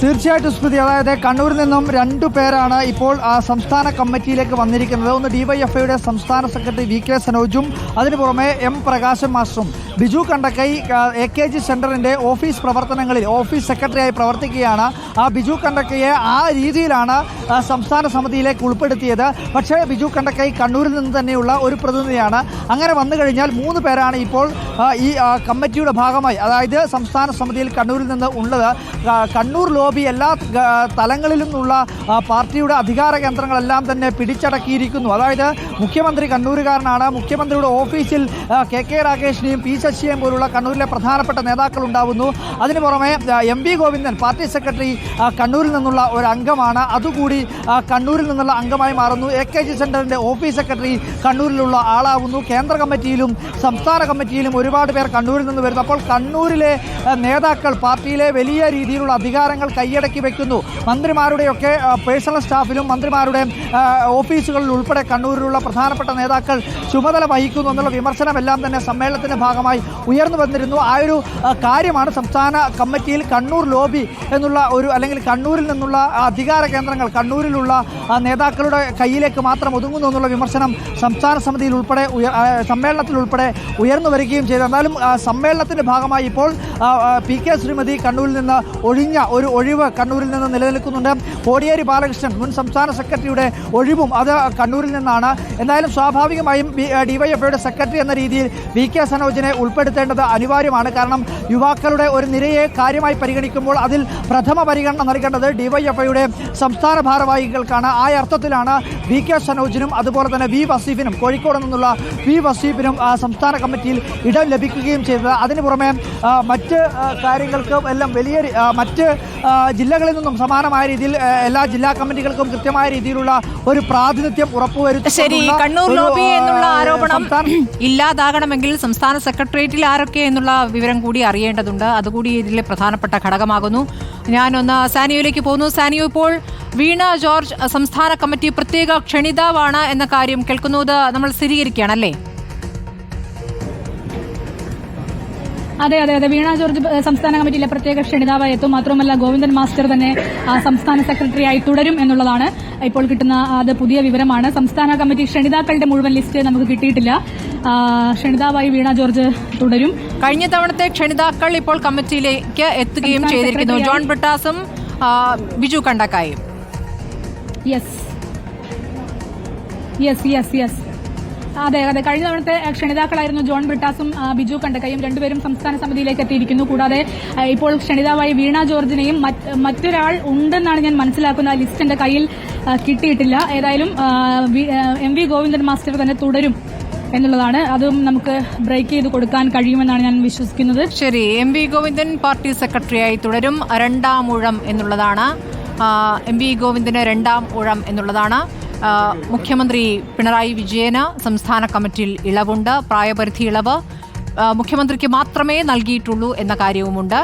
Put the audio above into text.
തീർച്ചയായിട്ടും സ്മൃതി അതായത് കണ്ണൂരിൽ നിന്നും രണ്ടു പേരാണ് ഇപ്പോൾ സംസ്ഥാന കമ്മിറ്റിയിലേക്ക് വന്നിരിക്കുന്നത്. ഒന്ന് ഡിവൈഎഫ്ഐയുടെ സംസ്ഥാന സെക്രട്ടറി വി കെ സനോജും അതിനു പുറമെ M Prakashan മാസ്റ്ററും. Biju Kandakkai A K G സെന്ററിന്റെ ഓഫീസ് പ്രവർത്തനങ്ങളിൽ ഓഫീസ് സെക്രട്ടറിയായി പ്രവർത്തിക്കുകയാണ്. ആ ബിജു കണ്ടക്കയെ ആ രീതിയിലാണ് സംസ്ഥാന സമിതിയിലേക്ക് ഉൾപ്പെടുത്തിയത്. പക്ഷേ ബിജു കണ്ടക്കൈ കണ്ണൂരിൽ നിന്ന് തന്നെയുള്ള ഒരു പ്രതിനിധിയാണ്. അങ്ങനെ വന്നു കഴിഞ്ഞാൽ മൂന്ന് പേരാണ് ഇപ്പോൾ ഈ കമ്മിറ്റിയുടെ ഭാഗമായി അതായത് സംസ്ഥാന സമിതിയിൽ കണ്ണൂരിൽ നിന്ന് ഉള്ളത്. കണ്ണൂർ കണ്ണൂർ ലോബി എല്ലാ തലങ്ങളിലും ആ, പാർട്ടിയുടെ അധികാര കേന്ദ്രങ്ങളെല്ലാം തന്നെ പിടിച്ചടക്കിയിരിക്കുന്നു. അതായത് മുഖ്യമന്ത്രി കണ്ണൂരുകാരനാണ്. മുഖ്യമന്ത്രിയുടെ ഓഫീസിൽ കെ കെ രാകേഷിനെയും പി ശശിയെയും പോലുള്ള കണ്ണൂരിലെ പ്രധാനപ്പെട്ട നേതാക്കൾ ഉണ്ടാവുന്നു അതിനു പുറമെ M V Govindan party secretary കണ്ണൂരിൽ നിന്നുള്ള ഒരു അംഗമാണ്. അതുകൂടി കണ്ണൂരിൽ നിന്നുള്ള അംഗമായി മാറുന്നു. എ കെ ജി സെന്ററിന്റെ ഓഫീസ് സെക്രട്ടറി കണ്ണൂരിലുള്ള ആളാവുന്നു. കേന്ദ്ര കമ്മിറ്റിയിലും സംസ്ഥാന കമ്മിറ്റിയിലും ഒരുപാട് പേർ കണ്ണൂരിൽ നിന്ന് വരുന്നു. അപ്പോൾ കണ്ണൂരിലെ നേതാക്കൾ പാർട്ടിയിലെ വലിയ രീതിയിലുള്ള അധികാരങ്ങൾ കൈയടക്കി വെക്കുന്നു. മന്ത്രിമാരുടെയൊക്കെ പേഴ്സണൽ സ്റ്റാഫിലും മന്ത്രിമാരുടെ ഓഫീസുകളിൽ ഉൾപ്പെടെ കണ്ണൂരിലുള്ള പ്രധാനപ്പെട്ട നേതാക്കൾ ചുമതല വഹിക്കുന്നു എന്നുള്ള വിമർശനമെല്ലാം തന്നെ സമ്മേളനത്തിന്റെ ഭാഗമായി ഉയർന്നു വന്നിരുന്നു. ആ ഒരു കാര്യമാണ് സംസ്ഥാന കമ്മിറ്റിയിൽ കണ്ണൂർ ലോബി എന്നുള്ള ഒരു അല്ലെങ്കിൽ കണ്ണൂരിൽ നിന്നുള്ള അധികാര കേന്ദ്രങ്ങൾ കണ്ണൂരിലുള്ള നേതാക്കളുടെ കയ്യിലേക്ക് മാത്രം ഒതുങ്ങുന്നു എന്നുള്ള വിമർശനം സംസ്ഥാന സമിതിയിൽ ഉൾപ്പെടെ സമ്മേളനത്തിൽ ഉൾപ്പെടെ ഉയർന്നു വരികയും ചെയ്തു. എന്നാലും സമ്മേളനത്തിന്റെ ഭാഗമായി ഇപ്പോൾ പി കെ ശ്രീമതി കണ്ണൂരിൽ നിന്ന് ഒഴിഞ്ഞ ഒരു ഒഴിവ് കണ്ണൂരിൽ നിന്ന് നിലനിൽക്കുന്നുണ്ട്. കോടിയേരി ബാലകൃഷ്ണൻ മുൻ സംസ്ഥാന സെക്രട്ടറിയുടെ ഒഴിവും അത് കണ്ണൂരിൽ നിന്നാണ്. എന്തായാലും സ്വാഭാവികമായും ഡിവൈഎഫ്ഐയുടെ സെക്രട്ടറി എന്ന രീതിയിൽ വി കെ സനോജിനെ ഉൾപ്പെടുത്തേണ്ടത് അനിവാര്യമാണ്. കാരണം യുവാക്കളുടെ ഒരു നിരയെ കാര്യമായി പരിഗണിക്കുമ്പോൾ അതിൽ പ്രഥമ പരിഗണന നൽകേണ്ടത് ഡിവൈഎഫ്ഐയുടെ സംസ്ഥാന ഭാരവാഹികൾക്കാണ്. ആ അർത്ഥത്തിലാണ് വി കെ സനോജിനും അതുപോലെ തന്നെ വി വസീഫിനും കോഴിക്കോട് നിന്നുള്ള വി വസീഫിനും സംസ്ഥാന കമ്മിറ്റിയിൽ ഇടം ലഭിക്കുകയും ചെയ്തത്. അതിനു പുറമെ മറ്റ് കാര്യങ്ങൾക്ക് എല്ലാം വലിയ മറ്റ് ജില്ലകളിൽ നിന്നും സമാനമായ രീതിയിൽ എല്ലാ ജില്ലാ കമ്മിറ്റികൾക്കും കൃത്യമായ രീതിയിലുള്ള ഒരു പ്രാതിനിധ്യം ഉറപ്പുവരുത്തി ശരി കണ്ണൂർ ലോബി എന്നുള്ള ആരോപണം ഇല്ലാതാകണമെങ്കിൽ സംസ്ഥാന സെക്രട്ടേറിയറ്റിൽ ആരൊക്കെ എന്നുള്ള വിവരം കൂടി അറിയേണ്ടതുണ്ട്. അതുകൂടി ഇതിലെ പ്രധാനപ്പെട്ട ഘടകമാകുന്നു. ഞാനൊന്ന് സാനിയോയിലേക്ക് പോകുന്നു. സാനിയോ ഇപ്പോൾ വീണ ജോർജ് സംസ്ഥാന കമ്മിറ്റി പ്രത്യേക ക്ഷണിതാവാണ് എന്ന കാര്യം കേൾക്കുന്നത്. നമ്മൾ സ്ഥിരീകരിക്കുകയാണല്ലേ? അതെ അതെ അതെ. വീണ ജോർജ് സംസ്ഥാന കമ്മിറ്റിയിലെ പ്രത്യേക ക്ഷണിതാവായി എത്തും. മാത്രമല്ല ഗോവിന്ദൻ മാസ്റ്റർ തന്നെ സംസ്ഥാന സെക്രട്ടറിയായി തുടരും എന്നുള്ളതാണ് ഇപ്പോൾ കിട്ടുന്ന അത് പുതിയ വിവരമാണ്. സംസ്ഥാന കമ്മിറ്റി ക്ഷണിതാക്കളുടെ മുഴുവൻ ലിസ്റ്റ് നമുക്ക് കിട്ടിയിട്ടില്ല. ക്ഷണിതാവായി വീണ ജോർജ് തുടരും. കഴിഞ്ഞ തവണത്തെ ക്ഷണിതാക്കൾ ഇപ്പോൾ കമ്മിറ്റിയിലേക്ക് എത്തുകയും ചെയ്തിരിക്കുന്നു. ജോൺ ബ്രിട്ടാസും ബിജു കണ്ടക്കായും. യെസ് യെസ് യെസ് യെസ് അതെ അതെ. കഴിഞ്ഞ തവണത്തെ ക്ഷണിതാക്കളായിരുന്നു ജോൺ ബ്രിട്ടാസും ബിജു കണ്ടക്കയും. രണ്ടുപേരും സംസ്ഥാന സമിതിയിലേക്ക് എത്തിയിരിക്കുന്നു. കൂടാതെ ഇപ്പോൾ ക്ഷണിതാവായി വീണ ജോർജിനെയും മറ്റൊരാൾ ഉണ്ടെന്നാണ് ഞാൻ മനസ്സിലാക്കുന്ന ആ ലിസ്റ്റ് എന്റെ കയ്യിൽ കിട്ടിയിട്ടില്ല. ഏതായാലും എം വി ഗോവിന്ദൻ മാസ്റ്റർ തന്നെ തുടരും എന്നുള്ളതാണ്. അതും നമുക്ക് ബ്രേക്ക് ചെയ്ത് കൊടുക്കാൻ കഴിയുമെന്നാണ് ഞാൻ വിശ്വസിക്കുന്നത്. ശരി. എം വി ഗോവിന്ദൻ പാർട്ടി സെക്രട്ടറിയായി തുടരും. രണ്ടാം ഊഴം എന്നുള്ളതാണ്. എം വി ഗോവിന്ദന് രണ്ടാം ഊഴം എന്നുള്ളതാണ്. മുഖ്യമന്ത്രി പിണറായി വിജയന് സംസ്ഥാന കമ്മിറ്റിയിൽ ഇളവുണ്ട് പ്രായപരിധി ഇളവ്. മുഖ്യമന്ത്രിക്ക് മാത്രമേ നൽകിയിട്ടുള്ളൂ എന്ന കാര്യവുമുണ്ട്.